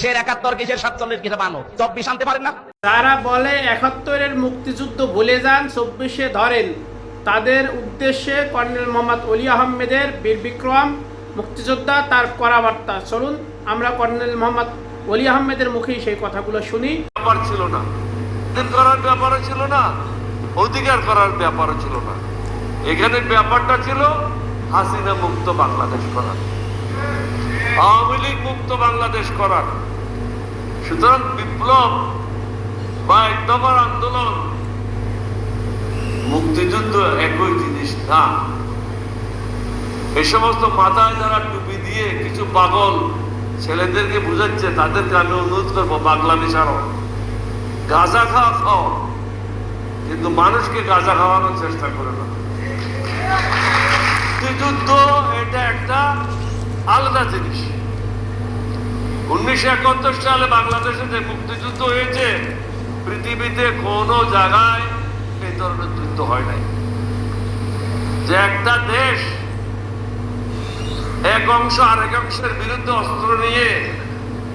কিসের একাত্তর কিসের সাতচল্লিশ কিসের বানো চব্বিশ আনতে পারেন না? তারা বলে একাত্তরের মুক্তিযুদ্ধ ভুলে যান চব্বিশে ধরেন। তাদের উদ্দেশ্যে কর্নেল মোহাম্মদ অলি আহমেদের বীর বিক্রম মুক্তিযোদ্ধা তার করা বার্তা চলুন আমরা কর্নেল মোহাম্মদ অলি আহমেদের মুখেই সেই কথাগুলো শুনি। ব্যাপার ছিল না। দিন করার ব্যাপারও ছিল না। অধিকার করার ব্যাপারও ছিল না। এখানে ব্যাপারটা ছিল হাসিনা মুক্ত বাংলাদেশ করার। আওয়ামী লীগ মুক্ত বাংলাদেশ করার। সুতরাং বিপ্লব বা এক আন্দোলন মুক্তিযুদ্ধ একই জিনিস না। এই সমস্ত মাথায় যারা টুপি দিয়ে কিছু পাগল ছেলেদেরকে বুঝাচ্ছে, তাদেরকে আমি অনুরোধ করব বাংলাদেশ আরও গাঁজা খাওয়া খাও, কিন্তু মানুষকে গাঁজা খাওয়ানোর চেষ্টা করে না। মুক্তিযুদ্ধ এটা একটা আলাদা জিনিস। উনিশশো একাত্তর সালে বাংলাদেশে যে মুক্তিযুদ্ধ হয়েছে, পৃথিবীতে কোনো জায়গায় এই ধরনের যুদ্ধ হয় নাই। যে একটা দেশ এক অংশ আরেক অংশের বিরুদ্ধে অস্ত্র নিয়ে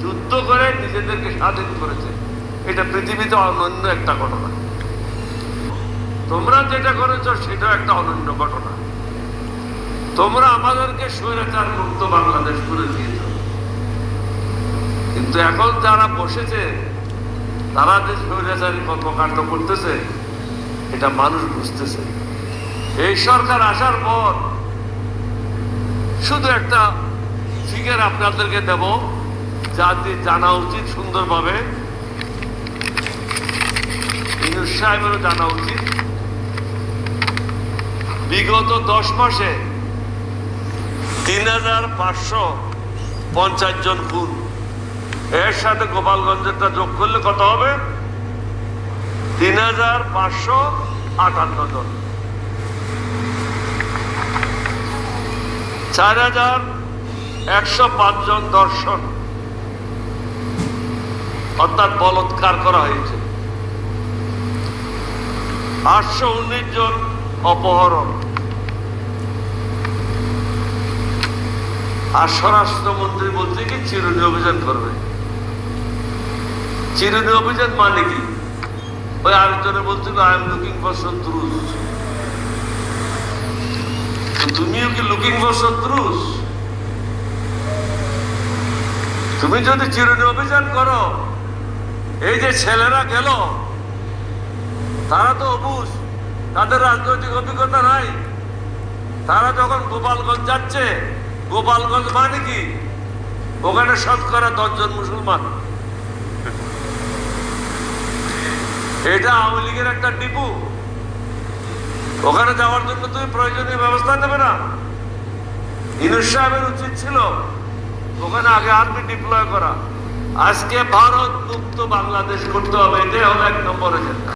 যুদ্ধ করে নিজেদেরকে স্বাধীন করেছে, এটা পৃথিবীতে অনন্য একটা ঘটনা। তোমরা যেটা করেছ সেটা একটা অনন্য ঘটনা। তোমরা আমাদেরকে স্বৈরাচার মুক্ত বাংলাদেশ করে দিয়েছ। কিন্তু এখন যারা বসেছে, তারা যে স্বৈরাচারী কর্মকাণ্ড করতেছে, এটা মানুষ বুঝতেছে। এই সরকার আসার পর শুধু একটা ফিগার আপনাদেরকে দেব যাতে জানা উচিত সুন্দরভাবে। সাহেবেরও জানা উচিত। বিগত দশ মাসে তিন হাজার পাঁচশো পঞ্চাশ জন খুন এর সাথে গোপালগঞ্জেরটা যোগ করলে কত হবে? তিন হাজার পাঁচশো আটান্ন জন। চার হাজার একশো পাঁচ জন দর্শন। অর্থাৎ বলৎকার করা হয়েছে। আটশো উনিশ জন অপহরণ। আর স্বরাষ্ট্রমন্ত্রী বলছে কি, চিরুনি অভিযান করবে। চিরুনি অভিযান মানে কি? ওই আরেকজনে বলছিল আই এম লুকিং ফর শত্রুস তো তুমিও কি লুকিং ফর শত্রুস তুমি যদি চিরুনি অভিযান করো, এই যে ছেলেরা গেল, তারা তো অবুজ তাদের রাজনৈতিক অভিজ্ঞতা নাই। তারা যখন গোপালগঞ্জ যাচ্ছে গোপালগঞ্জ মানে কি? ওখানে শতকরা দশজন মুসলমান। এটা আওয়ামী লীগের একটা ডিপু ওখানে যাওয়ার জন্য তুমি প্রয়োজনীয় ব্যবস্থা নেবে না। ইনুস সাহেবের উচিত ছিল ওখানে আগে আর্মি ডিপ্লয় করা। আজকে ভারত মুক্ত বাংলাদেশ করতে হবে, এটাই হলো এক নম্বর এজেন্ডা